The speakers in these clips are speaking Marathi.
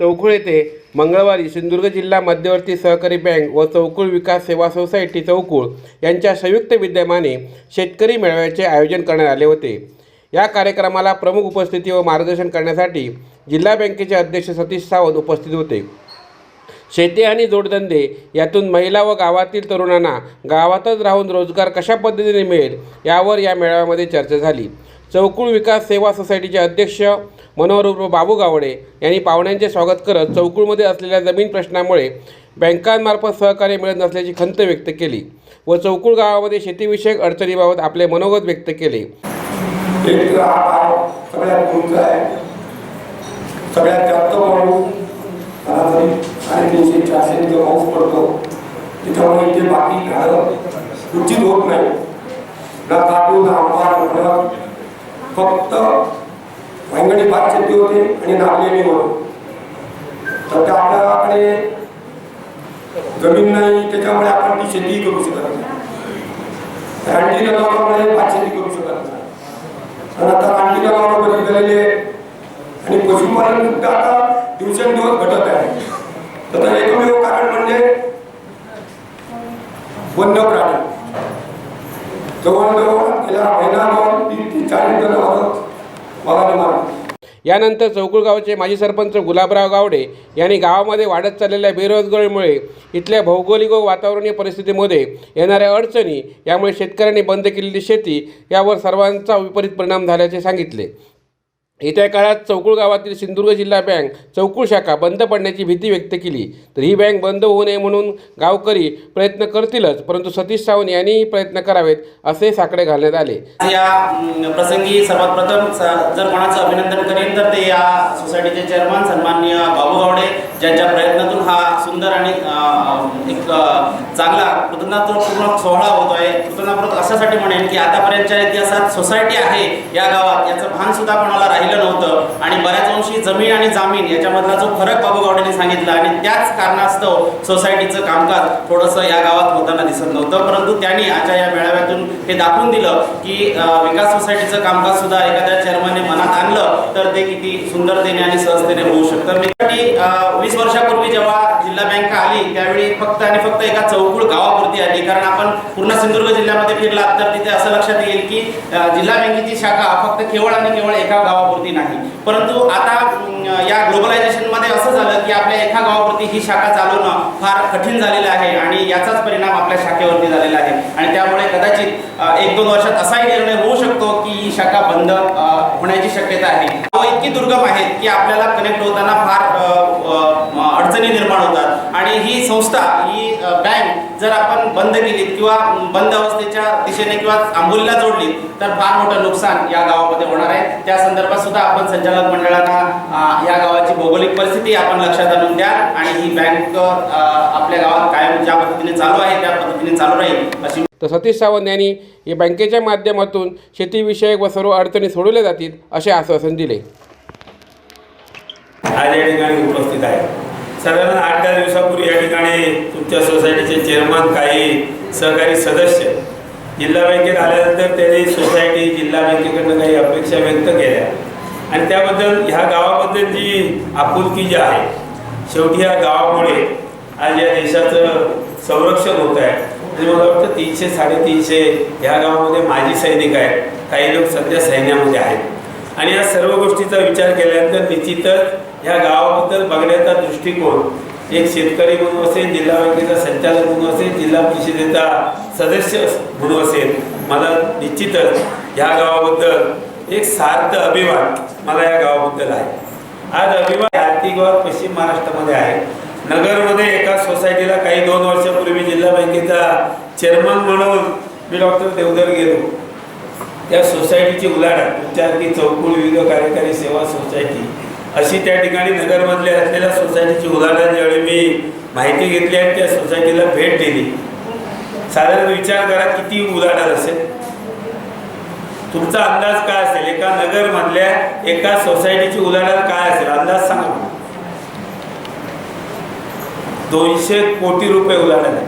चौकुळ येथे मंगळवारी सिंधुदुर्ग जिल्हा मध्यवर्ती सहकारी बँक व चौकुळ विकास सेवा सोसायटी चौकुळ यांच्या संयुक्त विद्यमाने शेतकरी मेळाव्याचे आयोजन करण्यात आले होते. या कार्यक्रमाला प्रमुख उपस्थिती व मार्गदर्शन करण्यासाठी जिल्हा बँकेचे अध्यक्ष सतीश सावंत उपस्थित होते. शेती आणि जोडधंदे यातून महिला व गावातील तरुणांना गावातच राहून रोजगार कशा पद्धतीने मिळेल यावर या मेळाव्यामध्ये चर्चा झाली. चौकुळ विकास सेवा सोसायटीचे अध्यक्ष मनोहर बाबू गावडे यांनी पाहुण्यांचे स्वागत करत चौकुळमध्ये असलेल्या जमीन प्रश्नामुळे बँकांमार्फत सहकार्य मिळत नसल्याची खंत व्यक्त केली व चौकुळ गावामध्ये शेतीविषयक अडचणीबाबत आपले मनोगत व्यक्त केले. सगळ्यात जास्त पाऊस सरासरी साडेतीनशे चारशे तिथं पाऊस पडतो. त्याच्यामुळे इथे बाकी झाडं उचित होत नाही. ना कापूस ना आंबा फक्त वांगडी भात शेती होते आणि नागलेली म्हणून. तर त्या आपल्याकडे जमीन नाही त्याच्यामुळे आपण ती शेतीही करू शकत नाही. रानटी जनावरांमुळे भात शेती करू शकत नाही. आणि आता रानटी जनावरं बदल झालेले आणि पशुपालन सुद्धा आता दिवसेंदिवस घटत आहे. तर एकमेव कारण म्हणजे वन्य प्राणी जवळजवळ गेल्या दोन तीन यानंतर चौकुळगावचे माजी सरपंच गुलाबराव गावडे यांनी गावामध्ये वाढत चाललेल्या बेरोजगारीमुळे इथल्या भौगोलिक व वातावरणीय परिस्थितीमध्ये येणाऱ्या अडचणी यामुळे शेतकऱ्यांनी बंद केलेली शेती यावर सर्वांचा विपरीत परिणाम झाल्याचे सांगितले. येत्या काळात चौकुळ गावातील सिंधुदुर्ग जिल्हा बँक चौकुळ शाखा बंद पडण्याची भीती व्यक्त केली. तर ही बँक बंद होऊ नये म्हणून गावकरी प्रयत्न करतीलच परंतु सतीश सावंत यांनीही प्रयत्न करावेत असे साकडे घालण्यात आले. या प्रसंगी सर्वात प्रथम जर कोणाचं अभिनंदन करेन तर ते या सोसायटीचे चेअरमन सन्माननीय बाबू गावडे ज्यांच्या प्रयत्नातून हा सुंदर आणि एक चांगला कृतज्ञतापूर्ण सोहळा होतोय. कृतज्ञतापूर्वक अशासाठी म्हणेन की आतापर्यंतच्या इतिहासात सोसायटी आहे या गावात. याचं भान सुद्धा कोणाला राहिलं नव्हतं. आणि बऱ्याच अंशी जमीन आणि जामीन याच्यामधला जो फरक बाबू गावडेने सांगितला आणि त्याच कारणास्तव सोसायटीचं कामकाज थोडंसं या गावात होताना दिसत नव्हतं. परंतु त्यांनी आजच्या या मेळाव्यातून हे दाखवून दिलं की विकास सोसायटीचं कामकाज सुद्धा एखाद्या चेअरमनने मनात आणलं तर ते किती सुंदरतेने आणि सहजतेने होऊ शकतं. मी वीस वर्षापूर्वी जेव्हा जिल्हा बँक आली त्यावेळी फक्त आणि फक्त एका चौकुळ गावापुरती आली. कारण आपण पूर्ण सिंधुदुर्ग जिल्ह्यामध्ये फिरलात तर तिथे असं लक्षात येईल की जिल्हा बँकेची शाखा फक्त केवळ आणि केवळ एका गावापुरती नाही. परंतु आता या ग्लोबलायझेशनमध्ये असं झालं की आपल्या एका गावापुरती ही शाखा चालवणं फार कठीण झालेलं आहे आणि याचाच परिणाम आपल्या शाखेवरती झालेला आहे. आणि त्यामुळे कदाचित एक दोन वर्षात असाही निर्णय होऊ शकतो की ही शाखा बंद होण्याची शक्यता आहे. इतकी दुर्गम आहेत की आपल्याला कनेक्ट होताना फार अडचणी निर्माण होतात. आणि ही संस्था ही बँक जर आपण बंद केली किंवा बंद अवस्थेच्या दिशेने किंवा आंबोलीला जोडली तर फार मोठं नुकसान या गावामध्ये होणार आहे. त्या संदर्भात सुद्धा आपण संचालक मंडळांना या गावाची भौगोलिक परिस्थिती आपण लक्षात आणून द्या आणि ही बँक आपल्या गावात कायम ज्या पद्धतीने चालू आहे त्या पद्धतीने चालू राहील अशी तर सतीश सावंत यांनी या बँकेच्या माध्यमातून शेतीविषयक व सर्व अडचणी सोडवल्या जातील असे आश्वासन दिले. आज या ठिकाणी उपस्थित आहे. साधारण आठ दहा दिवसापूर्वी या ठिकाणी तुमच्या सोसायटीचे चेअरमन काही सहकारी सदस्य जिल्हा बँकेत आल्यानंतर त्यांनी सोसायटी जिल्हा बँकेकडनं काही अपेक्षा व्यक्त केल्या. आणि त्याबद्दल ह्या गावाबद्दल जी आपुलकी जी आहे शेवटी या गावामुळे आज या देशाचं संरक्षण होत आहे. आणि मला वाटतं तीनशे साडेतीनशे ह्या गावामध्ये माजी सैनिक आहेत. काही लोक सध्या सैन्यामध्ये आहेत. आणि या सर्व गोष्टीचा विचार केल्यानंतर निश्चितच ह्या गावाबद्दल बघण्याचा दृष्टिकोन एक शेतकरी म्हणून असेल जिल्हा बँकेचा संचालक म्हणून असेल जिल्हा परिषदेचा सदस्य म्हणून असेल मला निश्चितच ह्या गावाबद्दल एक सार्थ अभिमान मला या गावाबद्दल आहे. आज अभिमान आर्थिक पश्चिम महाराष्ट्रामध्ये आहे. नगरमध्ये एका सोसायटीला काही दोन वर्षापूर्वी जिल्हा बँकेचा चेअरमन म्हणून मी डॉक्टर देवधर गेलो. त्या सोसायटीची उलाढाल तुमच्या की चौकुळ विविध कार्यकारी सेवा सोसायटी अशी त्या ठिकाणी नगरमधल्या असलेल्या सोसायटीची उलाढाल ज्यावेळी मी माहिती घेतली आणि त्या सोसायटीला भेट दिली. साधारण विचार करा किती उलाढाल असेल? तुमचा अंदाज काय असेल? एका नगरमधल्या एका सोसायटीची उलाढाल काय असेल? अंदाज सांगा. दोनशे कोटी रुपये उलाढाल आहे.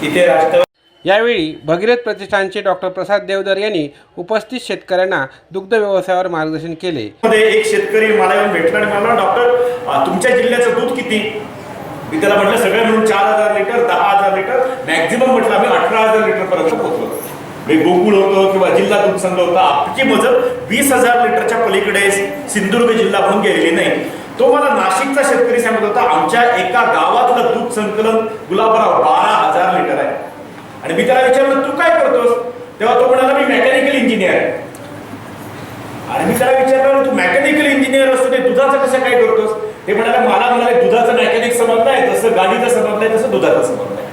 तिथे राष्ट्र यावेळी भगीरथ प्रतिष्ठानचे डॉक्टर प्रसाद देवदर यांनी उपस्थित शेतकऱ्यांना दुग्ध व्यवसायावर मार्गदर्शन केले. मध्ये एक शेतकरी मला येऊन भेटला आणि मला डॉक्टर तुमच्या जिल्ह्याचं दूध किती? मी त्याला म्हटलं सगळं मिळून चार हजार लिटर दहा हजार लिटर मॅक्झिमम म्हटलं आम्ही अठरा हजार लिटर पर्यंत पोहोचलो. मी गोकुळ होतो किंवा जिल्हा दूध संघ होता आमची मजत वीस हजार लिटरच्या पलीकडे सिंधुदुर्ग जिल्हा म्हणून गेलेली नाही. तो मला नाशिकचा शेतकरी सांगत होता आमच्या एका गावातलं दूध संकलन गुलाबराव बारा हजार लिटर आहे. आणि मी त्याला विचारलं तू काय करतोस? तेव्हा तो म्हणाला मी मेकॅनिकल इंजिनियर आहे. आणि मी त्याला विचारलं तू मेकॅनिकल इंजिनियर असतो ते दुधाचं कसं काय करतोस? ते म्हणाले मला म्हणाले दुधाचं मेकॅनिक संबंध आहे तसं गाडीचं संबंध आहे तसं दुधाचं समजलं आहे.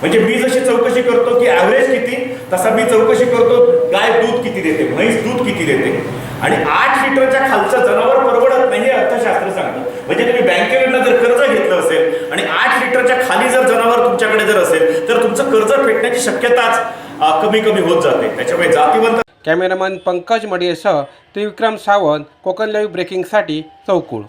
म्हणजे मी जशी चौकशी करतो की ॲव्हरेज किती तसा मी चौकशी करतो गाय दूध किती देते म्हैस दूध किती देते. आणि आठ लिटरच्या खालचं जनावर परवडत नाही म्हणजे तुम्ही बँकेकडनं जर कर्ज घेतलं असेल आणि आठ लिटरच्या खाली जर जनावर तुमच्याकडे जर असेल तर तुमचं कर्ज फेडण्याची शक्यताच कमी कमी होत जाते. त्याच्यामुळे जातीवंत कॅमेरामन पंकज मडियेसह त्रिविक्रम सावंत कोकण लाईव्ह ब्रेकिंगसाठी चौकूळ.